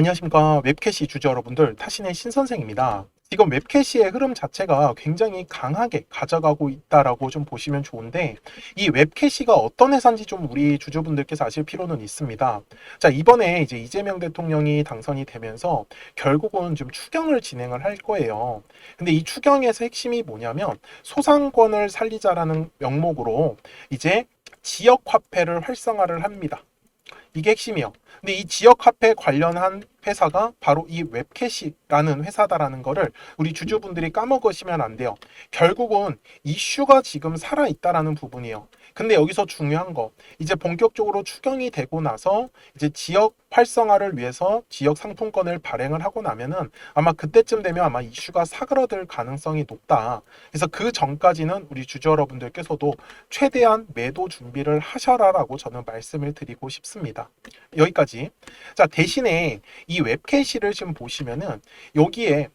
안녕하십니까 웹캐시 주주 여러분들 타신의 신선생입니다. 지금 웹캐시의 흐름 자체가 굉장히 강하게 가져가고 있다라고 좀 보시면 좋은데 이 웹캐시가 어떤 회사인지 좀 우리 주주분들께서 아실 필요는 있습니다. 자 이번에 이제 이재명 대통령이 당선이 되면서 결국은 좀 추경을 진행을 할 거예요. 근데 이 추경에서 핵심이 뭐냐면 소상권을 살리자라는 명목으로 이제 지역 화폐를 활성화를 합니다. 이게 핵심이요. 근데 이 지역 화폐 관련한 회사가 바로 이 웹캐시라는 회사다라는 거를 우리 주주분들이 까먹으시면 안 돼요. 결국은 이슈가 지금 살아 있다라는 부분이에요. 근데 여기서 중요한 거 이제 본격적으로 추경이 되고 나서 이제 지역 활성화를 위해서 지역 상품권을 발행을 하고 나면은 아마 그때쯤 되면 아마 이슈가 사그러들 가능성이 높다. 그래서 그 전까지는 우리 주주 여러분들께서도 최대한 매도 준비를 하셔라라고 저는 말씀을 드리고 싶습니다. 여기까지. 자, 대신에 이 웹캐시를 지금 보시면은 여기에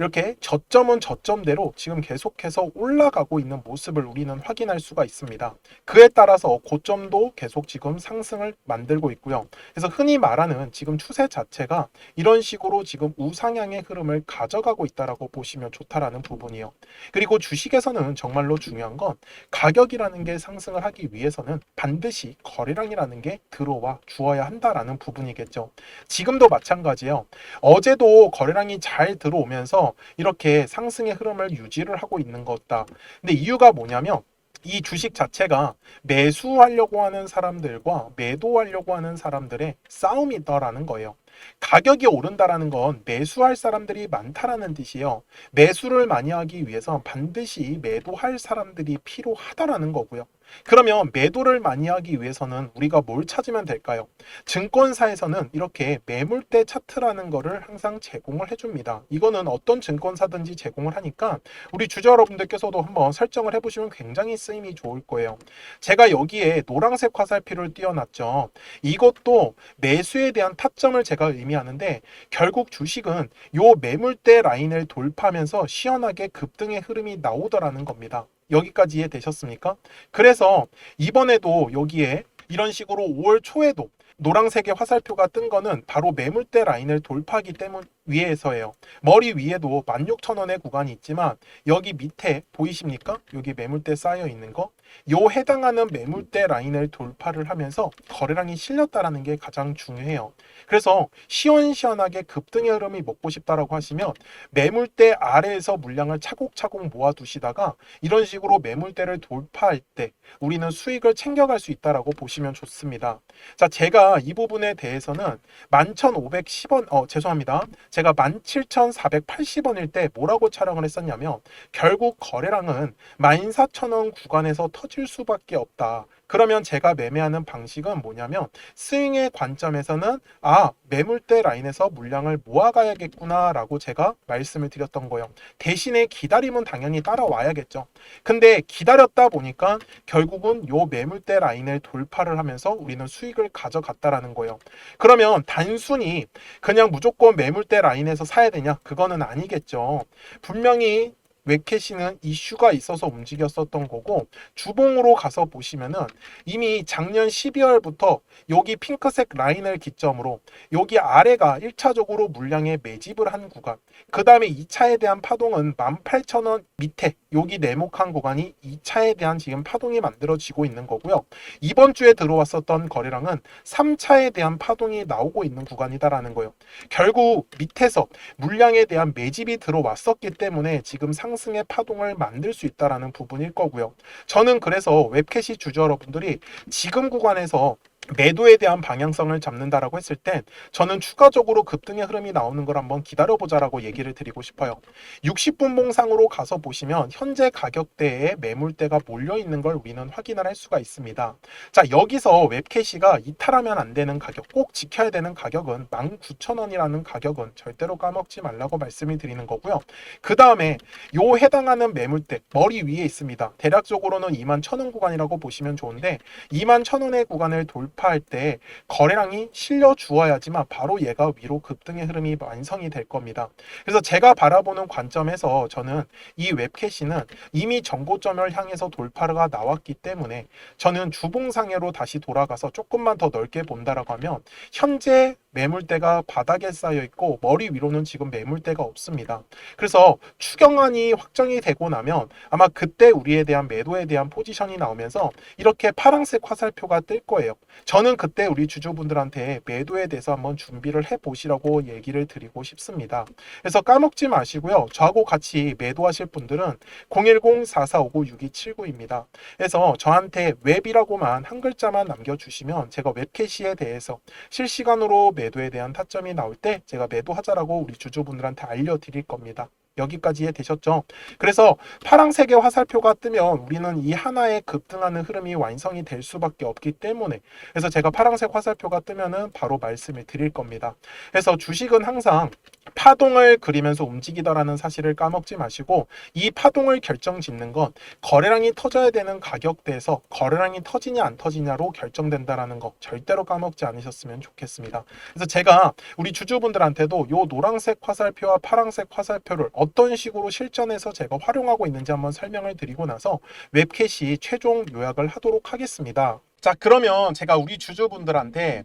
이렇게 저점은 저점대로 지금 계속해서 올라가고 있는 모습을 우리는 확인할 수가 있습니다. 그에 따라서 고점도 계속 지금 상승을 만들고 있고요. 그래서 흔히 말하는 지금 추세 자체가 이런 식으로 지금 우상향의 흐름을 가져가고 있다라고 보시면 좋다라는 부분이요. 그리고 주식에서는 정말로 중요한 건 가격이라는 게 상승을 하기 위해서는 반드시 거래량이라는 게 들어와 주어야 한다라는 부분이겠죠. 지금도 마찬가지예요. 어제도 거래량이 잘 들어오면서 이렇게 상승의 흐름을 유지를 하고 있는 것다. 근데 이유가 뭐냐면 이 주식 자체가 매수하려고 하는 사람들과 매도하려고 하는 사람들의 싸움이다라는 거예요. 가격이 오른다라는 건 매수할 사람들이 많다라는 뜻이에요. 매수를 많이 하기 위해서 반드시 매도할 사람들이 필요하다라는 거고요. 그러면 매도를 많이 하기 위해서는 우리가 뭘 찾으면 될까요? 증권사에서는 이렇게 매물대 차트라는 거를 항상 제공을 해줍니다. 이거는 어떤 증권사든지 제공을 하니까 우리 주주 여러분들께서도 한번 설정을 해보시면 굉장히 쓰임이 좋을 거예요. 제가 여기에 노란색 화살표를 띄워놨죠. 이것도 매수에 대한 타점을 제가 의미하는데 결국 주식은 요 매물대 라인을 돌파하면서 시원하게 급등의 흐름이 나오더라는 겁니다. 여기까지 이해되셨습니까? 그래서 이번에도 여기에 이런 식으로 5월 초에도 노란색의 화살표가 뜬 거는 바로 매물대 라인을 돌파하기 때문 위에서예요. 머리 위에도 16,000원의 구간이 있지만 여기 밑에 보이십니까? 여기 매물대 쌓여 있는 거. 요 해당하는 매물대 라인을 돌파를 하면서 거래량이 실렸다라는 게 가장 중요해요. 그래서 시원시원하게 급등의 흐름이 먹고 싶다라고 하시면 매물대 아래에서 물량을 차곡차곡 모아두시다가 이런 식으로 매물대를 돌파할 때 우리는 수익을 챙겨갈 수 있다라고 보시면 좋습니다. 자, 제가 이 부분에 대해서는 11,510원, 어, 죄송합니다. 제가 17,480원일 때 뭐라고 촬영을 했었냐면 결국 거래량은 14,000원 구간에서 터질 수밖에 없다. 그러면 제가 매매하는 방식은 뭐냐면 스윙의 관점에서는 아 매물대 라인에서 물량을 모아가야겠구나 라고 제가 말씀을 드렸던 거예요. 대신에 기다림은 당연히 따라와야겠죠. 근데 기다렸다 보니까 결국은 요 매물대 라인을 돌파를 하면서 우리는 수익을 가져갔다라는 거예요. 그러면 단순히 그냥 무조건 매물대 라인에서 사야 되냐? 그거는 아니겠죠. 분명히 웹캐시는 이슈가 있어서 움직였었던 거고 주봉으로 가서 보시면은 이미 작년 12월부터 여기 핑크색 라인을 기점으로 여기 아래가 1차적으로 물량에 매집을 한 구간 그 다음에 2차에 대한 파동은 18,000원 밑에 여기 네모칸 구간이 2차에 대한 지금 파동이 만들어지고 있는 거고요. 이번 주에 들어왔었던 거래량은 3차에 대한 파동이 나오고 있는 구간이다라는 거예요. 결국 밑에서 물량에 대한 매집이 들어왔었기 때문에 지금 상승 의 파동을 만들 수 있다라는 부분일 거고요. 저는 그래서 웹캐시 주주 여러분들이 지금 구간에서 매도에 대한 방향성을 잡는다라고 했을 땐 저는 추가적으로 급등의 흐름이 나오는 걸 한번 기다려보자라고 얘기를 드리고 싶어요. 60분 봉상으로 가서 보시면 현재 가격대에 매물대가 몰려 있는 걸 우리는 확인을 할 수가 있습니다. 자 여기서 웹캐시가 이탈하면 안 되는 가격, 꼭 지켜야 되는 가격은 19,000원이라는 가격은 절대로 까먹지 말라고 말씀을 드리는 거고요. 그 다음에 요 해당하는 매물대 머리 위에 있습니다. 대략적으로는 21,000원 구간이라고 보시면 좋은데 21,000원의 구간을 돌파 돌파할 때 거래량이 실려 주어야지만 바로 얘가 위로 급등의 흐름이 완성이 될 겁니다. 그래서 제가 바라보는 관점에서 저는 이 웹캐시는 이미 전고점을 향해서 돌파가 나왔기 때문에 저는 주봉상회로 다시 돌아가서 조금만 더 넓게 본다라고 하면 현재 매물대가 바닥에 쌓여 있고 머리 위로는 지금 매물대가 없습니다. 그래서 추경안이 확정이 되고 나면 아마 그때 우리에 대한 매도에 대한 포지션이 나오면서 이렇게 파란색 화살표가 뜰 거예요. 저는 그때 우리 주주분들한테 매도에 대해서 한번 준비를 해 보시라고 얘기를 드리고 싶습니다. 그래서 까먹지 마시고요. 저하고 같이 매도하실 분들은 010-4459-6279입니다. 그래서 저한테 웹이라고만 한 글자만 남겨주시면 제가 웹캐시에 대해서 실시간으로 매도에 대한 타점이 나올 때 제가 매도하자라고 우리 주주분들한테 알려드릴 겁니다. 여기까지 이해되셨죠? 그래서 파랑색의 화살표가 뜨면 우리는 이 하나의 급등하는 흐름이 완성이 될 수밖에 없기 때문에 그래서 제가 파랑색 화살표가 뜨면은 바로 말씀을 드릴 겁니다. 그래서 주식은 항상 파동을 그리면서 움직이더라는 사실을 까먹지 마시고 이 파동을 결정 짓는 건 거래량이 터져야 되는 가격대에서 거래량이 터지냐 안 터지냐로 결정된다라는 거 절대로 까먹지 않으셨으면 좋겠습니다. 그래서 제가 우리 주주분들한테도 요 노란색 화살표와 파란색 화살표를 어떤 식으로 실전에서 제가 활용하고 있는지 한번 설명을 드리고 나서 웹캐시 최종 요약을 하도록 하겠습니다. 자, 그러면 제가 우리 주주분들한테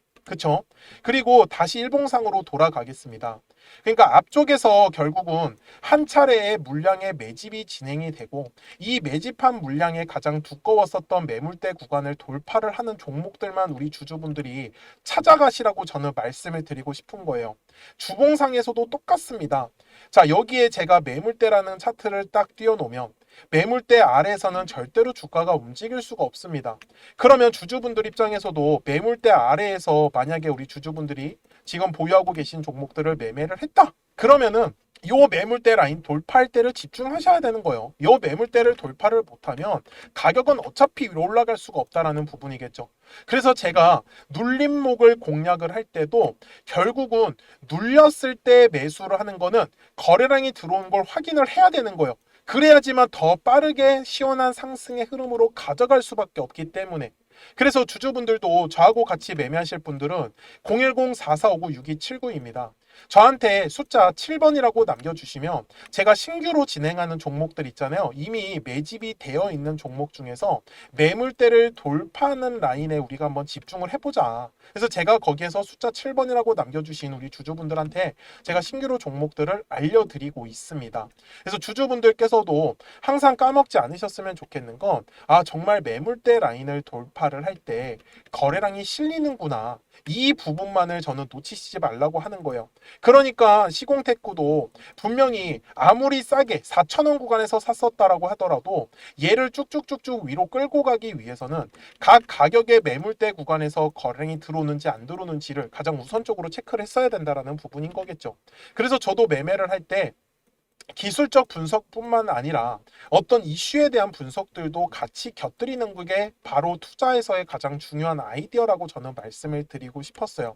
그쵸? 그리고 다시 일봉상으로 돌아가겠습니다. 그러니까 앞쪽에서 결국은 한 차례의 물량의 매집이 진행이 되고 이 매집한 물량의 가장 두꺼웠었던 매물대 구간을 돌파를 하는 종목들만 우리 주주분들이 찾아가시라고 저는 말씀을 드리고 싶은 거예요. 주봉상에서도 똑같습니다. 자, 여기에 제가 매물대라는 차트를 딱 띄워놓으면 매물대 아래에서는 절대로 주가가 움직일 수가 없습니다. 그러면 주주분들 입장에서도 매물대 아래에서 만약에 우리 주주분들이 지금 보유하고 계신 종목들을 매매를 했다. 그러면은 요 매물대 라인 돌파할 때를 집중하셔야 되는 거예요. 요 매물대를 돌파를 못하면 가격은 어차피 위로 올라갈 수가 없다라는 부분이겠죠. 그래서 제가 눌림목을 공략을 할 때도 결국은 눌렸을 때 매수를 하는 거는 거래량이 들어온 걸 확인을 해야 되는 거예요. 그래야지만 더 빠르게 시원한 상승의 흐름으로 가져갈 수밖에 없기 때문에 그래서 주주분들도 저하고 같이 매매하실 분들은 010-4459-6279입니다. 저한테 숫자 7번이라고 남겨주시면 제가 신규로 진행하는 종목들 있잖아요. 이미 매집이 되어 있는 종목 중에서 매물대를 돌파하는 라인에 우리가 한번 집중을 해보자. 그래서 제가 거기에서 숫자 7번이라고 남겨주신 우리 주주분들한테 제가 신규로 종목들을 알려드리고 있습니다. 그래서 주주분들께서도 항상 까먹지 않으셨으면 좋겠는 건, 아, 정말 매물대 라인을 돌파를 할 때 거래량이 실리는구나. 이 부분만을 저는 놓치시지 말라고 하는 거예요. 그러니까 시공테크도 분명히 아무리 싸게 4천원 구간에서 샀었다라고 하더라도 얘를 쭉쭉쭉쭉 위로 끌고 가기 위해서는 각 가격의 매물대 구간에서 거래량이 들어오는지 안 들어오는지를 가장 우선적으로 체크를 했어야 된다라는 부분인 거겠죠. 그래서 저도 매매를 할때 기술적 분석뿐만 아니라 어떤 이슈에 대한 분석들도 같이 곁들이는 게 바로 투자에서의 가장 중요한 아이디어라고 저는 말씀을 드리고 싶었어요.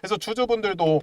그래서 주주분들도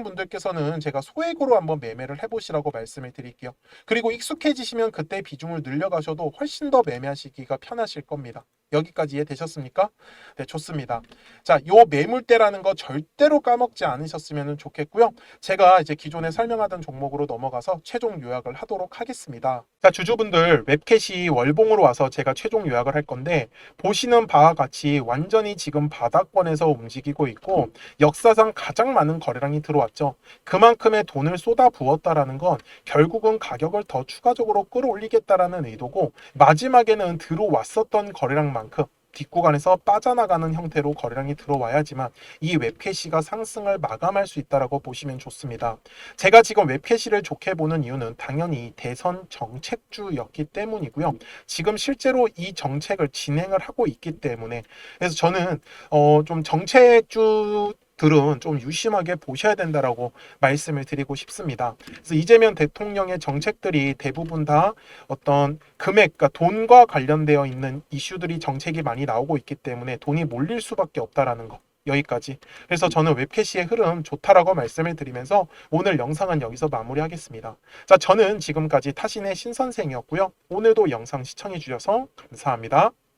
분들께서는 제가 소액으로 한번 매매를 해보시라고 말씀을 드릴게요. 그리고 익숙해지시면 그때 비중을 늘려가셔도 훨씬 더 매매하시기가 편하실 겁니다. 여기까지 이해되셨습니까? 네, 좋습니다. 자, 요 매물대라는 거 절대로 까먹지 않으셨으면 좋겠고요. 제가 이제 기존에 설명하던 종목으로 넘어가서 최종 요약을 하도록 하겠습니다. 자, 주주분들 웹캣이 월봉으로 와서 제가 최종 요약을 할 건데 보시는 바와 같이 완전히 지금 바닥권에서 움직이고 있고 역사상 가장 많은 거래량이 들어왔죠. 그만큼의 돈을 쏟아 부었다라는 건 결국은 가격을 더 추가적으로 끌어올리겠다라는 의도고 마지막에는 들어왔었던 거래량만 큼 뒷구간에서 빠져나가는 형태로 거래량이 들어와야지만 이 웹캐시가 상승을 마감할 수 있다라고 보시면 좋습니다. 제가 지금 웹캐시를 좋게 보는 이유는 당연히 대선 정책주였기 때문이고요. 지금 실제로 이 정책을 진행을 하고 있기 때문에 그래서 저는 어 좀 정책주 들은 좀 유심하게 보셔야 된다라고 말씀을 드리고 싶습니다. 그래서 이재명 대통령의 정책들이 대부분 다 어떤 금액, 그러니까 돈과 관련되어 있는 이슈들이 정책이 많이 나오고 있기 때문에 돈이 몰릴 수밖에 없다라는 거. 여기까지. 그래서 저는 웹캐시의 흐름 좋다라고 말씀을 드리면서 오늘 영상은 여기서 마무리하겠습니다. 자, 저는 지금까지 타신의 신선생이었고요. 오늘도 영상 시청해 주셔서 감사합니다.